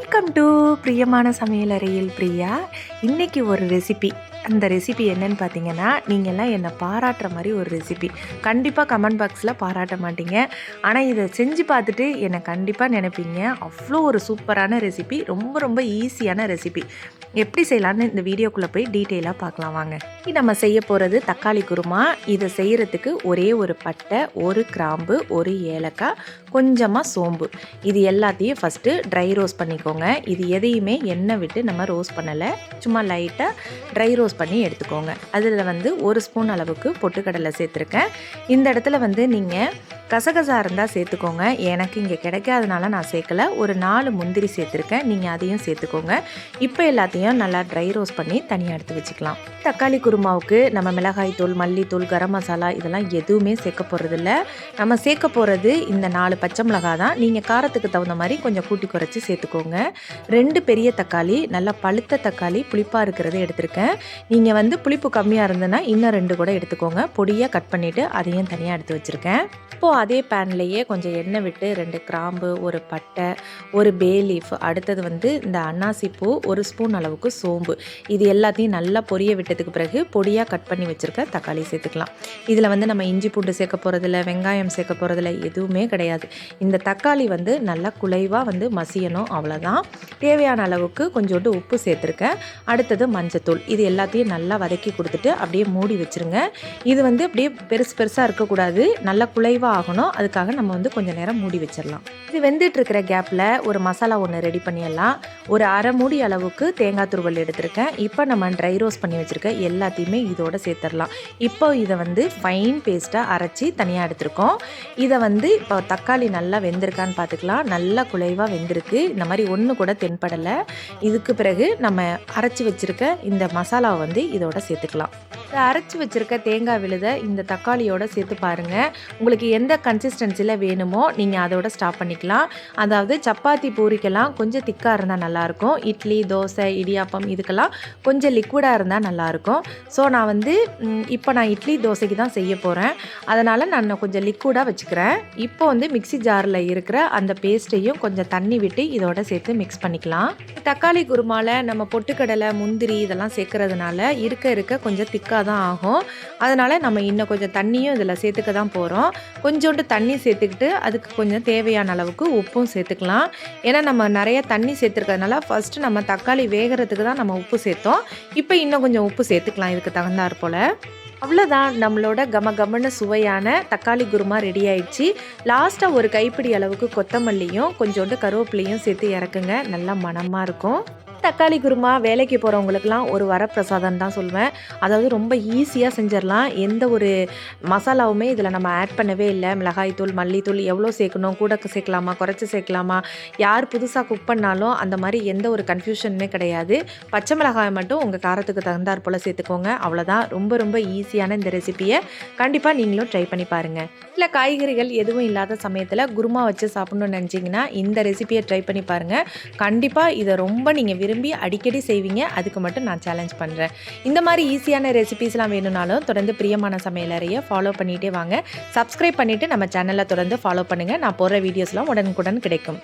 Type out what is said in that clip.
Welcome to பிரியமான சமையலறையில் பிரியா. இன்னைக்கு ஒரு ரெசிபி அந்த ரெசிபி என்னன்னு பார்த்தீங்கன்னா நீங்கள்லாம் என்னை பாராட்டுற மாதிரி ஒரு ரெசிபி கண்டிப்பாக கமெண்ட் பாக்ஸில் பாராட்ட மாட்டீங்க. ஆனால் இதை செஞ்சு பார்த்துட்டு என்னை கண்டிப்பாக நினைப்பீங்க. அவ்வளோ ஒரு சூப்பரான ரெசிபி ரொம்ப ரொம்ப ஈஸியான ரெசிபி எப்படி செய்யலான்னு இந்த வீடியோக்குள்ளே போய் டீட்டெயிலாக பார்க்கலாம் வாங்க. நம்ம செய்ய போகிறது தக்காளி குருமா. இதை செய்கிறதுக்கு ஒரே ஒரு பட்டை ஒரு கிராம்பு ஒரு ஏலக்காய் கொஞ்சமாக சோம்பு. இது எல்லாத்தையும் ஃபஸ்ட்டு ட்ரை ரோஸ்ட் எடுத்துக்கோங்க. இது எதையுமே எண்ணெய் விட்டு நம்ம ரோஸ்ட் பண்ணலை. சும்மா லைட்டாக ட்ரை ரோஸ்ட் பண்ணி எடுத்துக்கோங்க. அதில் வந்து ஒரு ஸ்பூன் அளவுக்கு பொட்டுக்கடலை சேர்த்துருக்கேன். இந்த இடத்துல வந்து நீங்கள் கசகசா இருந்தால் சேர்த்துக்கோங்க. எனக்கு இங்கே கிடைக்காதனால நான் சேர்க்கல. ஒரு நாலு முந்திரி சேர்த்துருக்கேன். நீங்கள் அதையும் சேர்த்துக்கோங்க. இப்போ எல்லாத்தையும் நல்லா ட்ரை ரோஸ்ட் பண்ணி தனியாக எடுத்து வச்சுக்கலாம். தக்காளி குருமாவுக்கு நம்ம மிளகாய் தூள் மல்லித்தூள் கரம் மசாலா இதெல்லாம் எதுவுமே சேர்க்க போகிறதில்ல நம்ம சேர்க்க போகிறது இந்த நாலு பச்சை மிளகாய் தான். நீங்கள் காரத்துக்கு தகுந்த மாதிரி கொஞ்சம் கூட்டி குறைச்சி சேர்த்துக்கோங்க. ரெண்டு பெரிய தக்காளி நல்லா பழுத்த தக்காளி புளிப்பாக இருக்கிறத எடுத்திருக்கேன். நீங்கள் வந்து புளிப்பு கம்மியாக இருந்ததுன்னா இன்னும் ரெண்டு கூட எடுத்துக்கோங்க. பொடியாக கட் பண்ணிவிட்டு அதையும் தனியாக எடுத்து வச்சுருக்கேன். இப்போது அதே பேன்லேயே கொஞ்சம் எண்ணெய் விட்டு ரெண்டு கிராம்பு ஒரு பட்டை ஒரு பே லீஃப் அடுத்தது வந்து இந்த அன்னாசி பூ ஒரு ஸ்பூன் அளவுக்கு சோம்பு. இது எல்லாத்தையும் நல்லா பொரிய விட்டதுக்கு பிறகு பொடியாக கட் பண்ணி வச்சுருக்க தக்காளி சேர்த்துக்கலாம். இதில் வந்து நம்ம இஞ்சி பூண்டு சேர்க்க போகிறதில்ல வெங்காயம் சேர்க்க போகிறதில்ல எதுவுமே கிடையாது. இந்த தக்காளி வந்து நல்லா குலைவாக வந்து மசியணும் அவ்வளோதான் தேவையான அளவுக்கு கொஞ்சோண்டு உப்பு சேர்த்துருக்கேன். அடுத்தது மஞ்சத்தூள். இது எல்லாத்தையும் நல்லா வதக்கி கொடுத்துட்டு அப்படியே மூடி வச்சுருங்க. இது வந்து அப்படியே பெருசு பெருசாக இருக்கக்கூடாது. நல்லா குலைவாக ஆகணும். அதுக்காக நம்ம வந்து கொஞ்சம் நேரம் மூடி வச்சிடலாம். இது வெந்துட்டு இருக்கிற கேப்பில் ஒரு மசாலா ஒன்று ரெடி பண்ணிடலாம். ஒரு அரை மூடி அளவுக்கு தேங்காய் துருவல் எடுத்திருக்கேன். இப்போ நம்ம ட்ரை ரோஸ்ட் பண்ணி வச்சுருக்க எல்லாத்தையுமே இதோட சேர்த்துடலாம். இப்போ இதை வந்து ஃபைன் பேஸ்ட்டாக அரைச்சி தனியாக எடுத்திருக்கோம். இதை வந்து இப்போ தக்காளி நல்லா வெந்திருக்கான்னு பார்த்துக்கலாம். நல்லா குலைவாக வெந்திருக்கு. இந்த மாதிரி ஒன்று கூட தென்படலை. இதுக்கு பிறகு நம்ம அரைச்சி வச்சுருக்க இந்த மசாலாவை வந்து இதோட சேர்த்துக்கலாம். இதை அரைச்சி வச்சுருக்க தேங்காய் விழுதை இந்த தக்காளியோட சேர்த்து பாருங்கள் உங்களுக்கு எந்த கன்சிஸ்டன்சியில் வேணுமோ நீங்கள் அதோட ஸ்டாப் பண்ணிக்கலாம். அதாவது சப்பாத்தி பூரிக்கெல்லாம் கொஞ்சம் திக்காக இருந்தால் நல்லாயிருக்கும் இட்லி தோசை இடியாப்பம் இதுக்கெல்லாம் கொஞ்சம் லிக்விடாக இருந்தால் நல்லாயிருக்கும் ஸோ நான் வந்து இப்போ நான் இட்லி தோசைக்கு தான் செய்ய போகிறேன் அதனால் நான் கொஞ்சம் லிக்விடாக வச்சுக்கிறேன். இப்போ வந்து மிக்ஸி ஜாரில் இருக்கிற அந்த பேஸ்ட்டையும் கொஞ்சம் தண்ணி விட்டு இதோட சேர்த்து மிக்ஸ் பண்ணிக்கலாம். தக்காளி குருமாவில் நம்ம பொட்டுக்கடலை முந்திரி இதெல்லாம் சேர்க்கறதுனால இருக்க இருக்க கொஞ்சம் திக்காக தான் ஆகும். அதனால் நம்ம இன்னும் கொஞ்சம் தண்ணியும் இதில் சேர்த்துக்க தான் போகிறோம் கொஞ்சோண்டு தண்ணி சேர்த்துக்கிட்டு அதுக்கு கொஞ்சம் தேவையான அளவுக்கு உப்பும் சேர்த்துக்கலாம். ஏன்னா நம்ம நிறைய தண்ணி சேர்த்துருக்கறதுனால ஃபஸ்ட்டு நம்ம தக்காளி வேகிறதுக்கு தான் நம்ம உப்பு சேர்த்தோம். இப்போ இன்னும் கொஞ்சம் உப்பு சேர்த்துக்கலாம் இதுக்கு தகுந்தாற் போல். அவ்வளோதான் நம்மளோட கம கமன்னு சுவையான தக்காளி குருமா ரெடி ஆயிடுச்சு. லாஸ்ட்டாக ஒரு கைப்பிடி அளவுக்கு கொத்தமல்லியும் கொஞ்சோண்டு கருவேப்பிலையும் சேர்த்து இறக்குங்க. நல்லா மணமாக இருக்கும். தக்காளி குருமா வேலைக்கு போகிறவங்களுக்குலாம் ஒரு வரப்பிரசாதம் தான் சொல்லுவேன் அதாவது ரொம்ப ஈஸியாக செஞ்சிடலாம். எந்த ஒரு மசாலாவுமே இதில் நம்ம ஆட் பண்ணவே இல்லை. மிளகாய்த்தூள் மல்லித்தூள் எவ்வளோ சேர்க்கணும்? கூட சேர்க்கலாமா? குறைச்சி சேர்க்கலாமா? யார் புதுசாக குக் பண்ணாலும் அந்த மாதிரி எந்த ஒரு கன்ஃபியூஷனுமே கிடையாது. பச்சை மிளகாய் மட்டும் உங்கள் காரத்துக்கு தகுந்தாற் போல் சேர்த்துக்கோங்க. அவ்வளோதான். ரொம்ப ரொம்ப ஈஸியான இந்த ரெசிபியை கண்டிப்பாக நீங்களும் ட்ரை பண்ணி பாருங்கள் இல்லை காய்கறிகள் எதுவும் இல்லாத சமயத்தில் குருமா வச்சு சாப்பிடணும்னு நினச்சிங்கன்னா இந்த ரெசிபியை ட்ரை பண்ணி பாருங்கள் கண்டிப்பாக இதை ரொம்ப நீங்கள் விரும்பி அடிக்கடி செய்வீங்க. அதுக்கு மட்டும் நான் சேலஞ்ச் பண்ணுறேன் இந்த மாதிரி ஈஸியான ரெசிபிஸ்லாம் வேணும்னாலும் தொடர்ந்து பிரியமான சமையலறையை ஃபாலோ பண்ணிகிட்டே வாங்க. சப்ஸ்கிரைப் பண்ணிவிட்டு நம்ம சேனலை தொடர்ந்து ஃபாலோ பண்ணுங்கள் நான் போடுற வீடியோஸ்லாம் உடனுக்குடன் கிடைக்கும்.